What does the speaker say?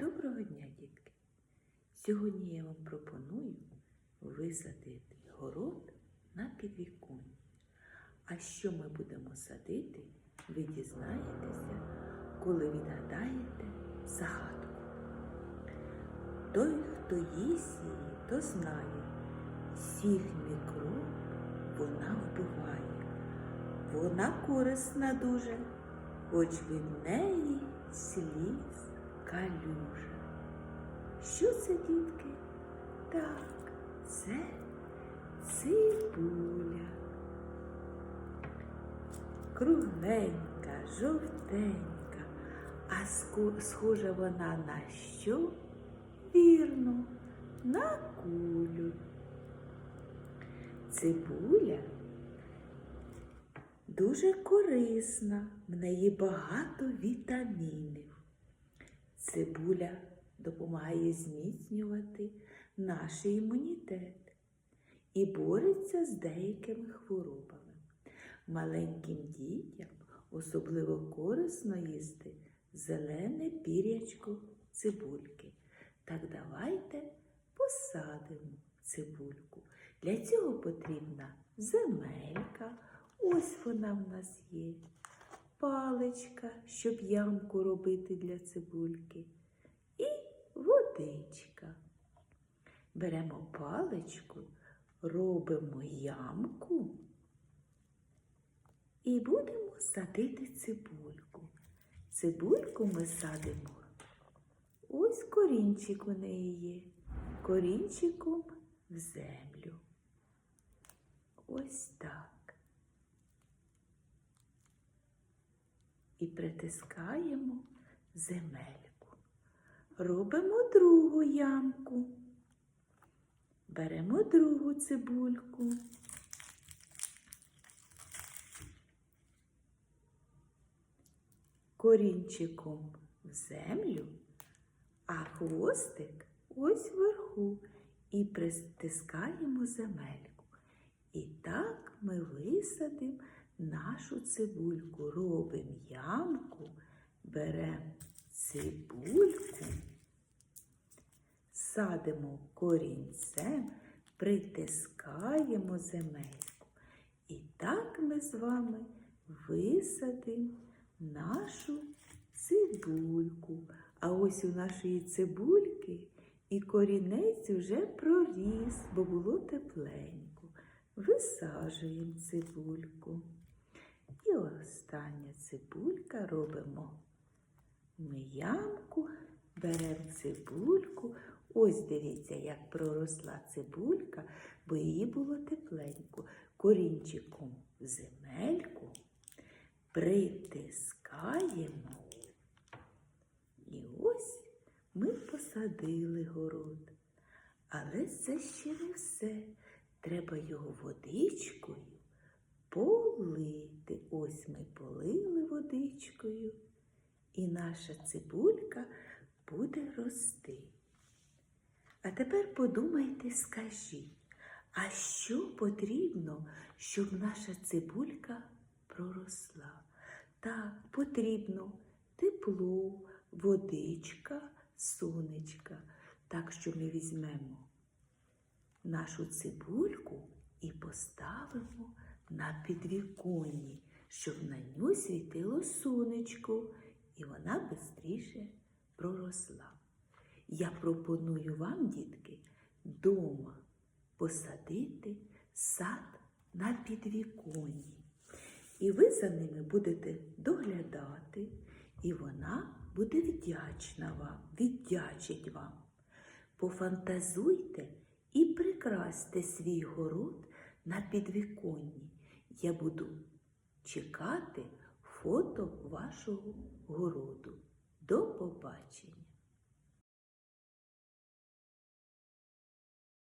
Доброго дня, дітки! Сьогодні я вам пропоную висадити город на підвіконні. А що ми будемо садити, ви дізнаєтеся, коли відгадаєте загадку. Той, хто їсть її, то знає, всіх мікроб вона вбиває. Вона корисна дуже, хоч від неї сліз калюжа. Що це, дітки? Так, це цибуля. Кругленька, жовтенька, а схожа вона на що? Вірно, на кулю. Цибуля дуже корисна, в неї багато вітамінів. Цибуля допомагає зміцнювати наш імунітет і бореться з деякими хворобами. Маленьким дітям особливо корисно їсти зелене пірячко цибульки. Так давайте посадимо цибульку. Для цього потрібна земелька. Ось вона в нас є. Паличка, щоб ямку робити для цибульки. Водичка. Беремо паличку, робимо ямку і будемо садити цибульку. Цибульку ми садимо. Ось корінчик у неї є. Корінчиком в землю. Ось так. І притискаємо земельку. Робимо другу ямку. Беремо другу цибульку. Корінчиком в землю, а хвостик ось вверху і притискаємо земельку. І так ми висадимо нашу цибульку, робимо ямку, беремо цибульку, садимо корінцем, притискаємо земельку. І так ми з вами висадимо нашу цибульку. А ось у нашої цибульки і корінець вже проріс, бо було тепленько. Висаджуємо цибульку. І остання цибулька робимо ми ямку, беремо цибульку. Ось дивіться, як проросла цибулька, бо її було тепленько. Корінчиком земельку притискаємо. І ось ми посадили город. Але це ще не все. Треба його водичкою полити. Ось ми полили водичкою, і наша цибулька буде рости. А тепер подумайте, скажіть, а що потрібно, щоб наша цибулька проросла? Так, потрібно тепло, водичка, сонечка. Так що ми візьмемо нашу цибульку і поставимо на підвіконні, щоб на ню світило сонечко, і вона швидше проросла. Я пропоную вам, дітки, дома посадити сад на підвіконні. І ви за ними будете доглядати, і вона буде вдячна вам, віддячить вам. Пофантазуйте і прикрасьте свій город на підвіконні. Я буду чекати фото вашого городу. До побачення!